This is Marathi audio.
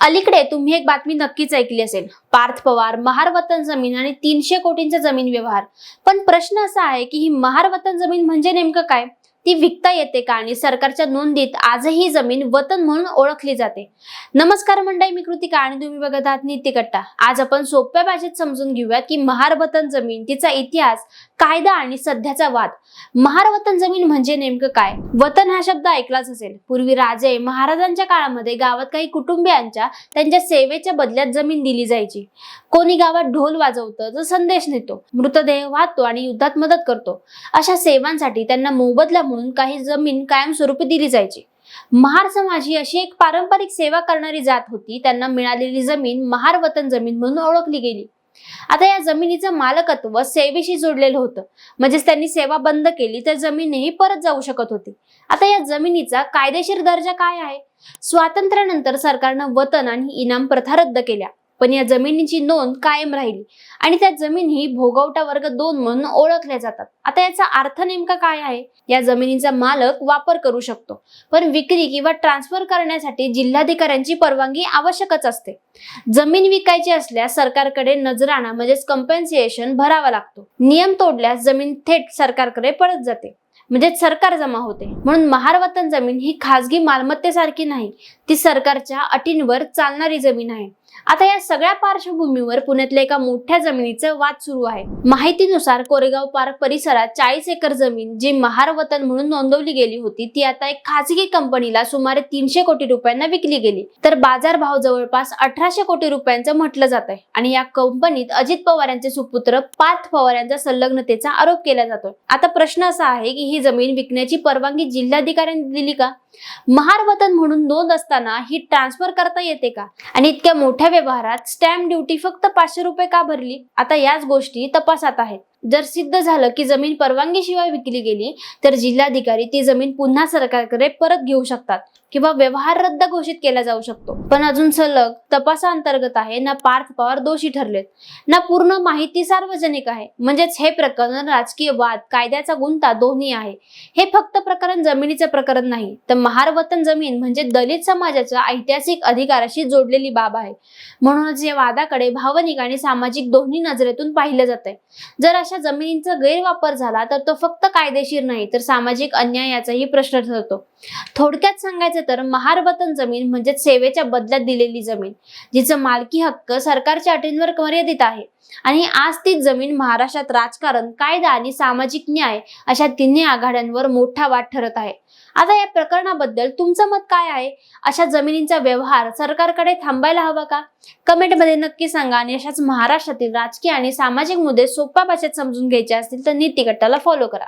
अलीकडे तुम्ही एक बातमी नक्कीच ऐकली असेल. पार्थ पवार महारवतन जमीन आणि तीनशे कोटींचा जमीन व्यवहार. पण प्रश्न असा आहे की ही महारवतन जमीन म्हणजे नेमकं काय? ती विकता येते का आणि सरकारच्या नोंदीत आजही ही जमीन वतन म्हणून ओळखली जाते? नमस्कार मंडळी मी कृतिका आणि तुम्ही बघत आहात नीती कट्टा आज आपण सोप्या भाषेत समजून घेऊयात की महारवतन जमीन तिचा इतिहास कायदा आणि सध्याचा वाद. महार वतन जमीन म्हणजे नेमकं काय? वतन हा शब्द ऐकलाच असेल. पूर्वी राजे महाराजांच्या काळामध्ये गावात काही कुटुंबियांच्या त्यांच्या सेवेच्या बदल्यात जमीन दिली जायची. कोणी गावात ढोल वाजवतं जो संदेश नेतो मृतदेह वाहतो आणि युद्धात मदत करतो. अशा सेवांसाठी त्यांना मोबदला म्हणून काही जमीन कायमस्वरूपी दिली जायची. महार समाज ही अशी एक पारंपरिक सेवा करणारी जात होती. त्यांना मिळालेली जमीन महार वतन जमीन म्हणून ओळखली गेली. आता या जमिनीचं मालकत्व सेवेशी जोडलेलं होतं. म्हणजेच त्यांनी सेवा बंद केली तर जमीनही परत जाऊ शकत होती. आता या जमिनीचा कायदेशीर दर्जा काय आहे? स्वातंत्र्यानंतर सरकारनं वतन आणि इनाम प्रथा रद्द केल्या. पण या जमिनीची नोंद कायम राहिली. आणि त्या जमिनी भोगवटा वर्ग दोन म्हणून ओळखल्या जातात. आता याचा अर्थ नेमका काय आहे? या जमिनीचा मालक वापर करू शकतो. पण विक्री किंवा ट्रान्सफर करण्यासाठी जिल्हाधिकाऱ्यांची परवानगी आवश्यकच असते. जमीन विकायची असल्यास सरकारकडे नजराणा म्हणजेच कंपेन्सिएशन भरावा लागतो. नियम तोडल्यास जमीन थेट सरकारकडे परत जाते. म्हणजे सरकार जमा होते. म्हणून महारवतन जमीन ही खासगी मालमत्तेसारखी नाही. ती सरकारच्या अटींवर चालणारी जमीन आहे. आता या सगळ्या पार्श्वभूमीवर पुण्यातल्या एका मोठ्या जमिनीचं वाद सुरू आहे. माहितीनुसार कोरेगाव पार्क परिसरात चाळीस एकर जमीन जी महार वतन म्हणून नोंदवली गेली होती ती आता एक खाजगी कंपनीला सुमारे तीनशे कोटी रुपयांना विकली गेली. तर बाजार भाव जवळपास अठराशे कोटी रुपयांचं म्हटलं जात आहे आणि या कंपनीत अजित पवार यांचे सुपुत्र पार्थ पवार यांच्या संलग्नतेचा आरोप केला जातोय. आता प्रश्न असा आहे की ही जमीन विकण्याची परवानगी जिल्हाधिकाऱ्यांनी दिली का? महार वतन म्हणून नोंद असताना ही ट्रान्सफर करता येते का? आणि इतक्या मोठ्या व्यवहारात स्टॅम्प ड्युटी फक्त पाचशे रुपये का भरली? आता याच गोष्टी तपासात आहेत. जर सिद्ध झालं की जमीन परवानगीशिवाय विकली गेली तर जिल्हाधिकारी ती जमीन पुन्हा सरकारकडे परत घेऊ शकतात किंवा व्यवहार रद्द घोषित केला जाऊ शकतो. पण अजून सलग तपासाअंतर्गत आहे ना पार्थ पवार दोषी ठरलेत ना पूर्ण माहिती सार्वजनिक आहे. म्हणजेच हे प्रकरण राजकीय वाद कायद्याचा गुंता दोन्ही आहे. हे फक्त प्रकरण जमिनीचं प्रकरण नाही तर महारवतन जमीन म्हणजे दलित समाजाच्या ऐतिहासिक अधिकाराशी जोडलेली बाब आहे. म्हणूनच या वादाकडे भावनिक आणि सामाजिक दोन्ही नजरेतून पाहिलं जात आहे जर अशा जमिनींचा गैरवापर झाला तर तो फक्त कायदेशीर नाही तर सामाजिक अन्यायाचाही प्रश्न ठरतो. थोडक्यात सांगायचं तर महारवतन जमीन म्हणजे सेवेच्या बदल्यात दिलेली जमीन जिचं मालकी हक्क सरकारच्या अटींवर मर्यादित आहे. आणि आज तीच जमीन महाराष्ट्रात राजकारण कायदा आणि सामाजिक न्याय अशा तिन्ही आघाड्यांवर मोठा वाद ठरत आहे. आता या प्रकरणाबद्दल तुमचं मत काय आहे? अशा जमिनींचा व्यवहार सरकारकडे थांबायला हवा का? कमेंटमध्ये नक्की सांगा आणि अशाच महाराष्ट्रातील राजकीय आणि सामाजिक मुद्दे सोप्या भाषेत समजून घ्यायचे असतील तर नीती गटाला फॉलो करा.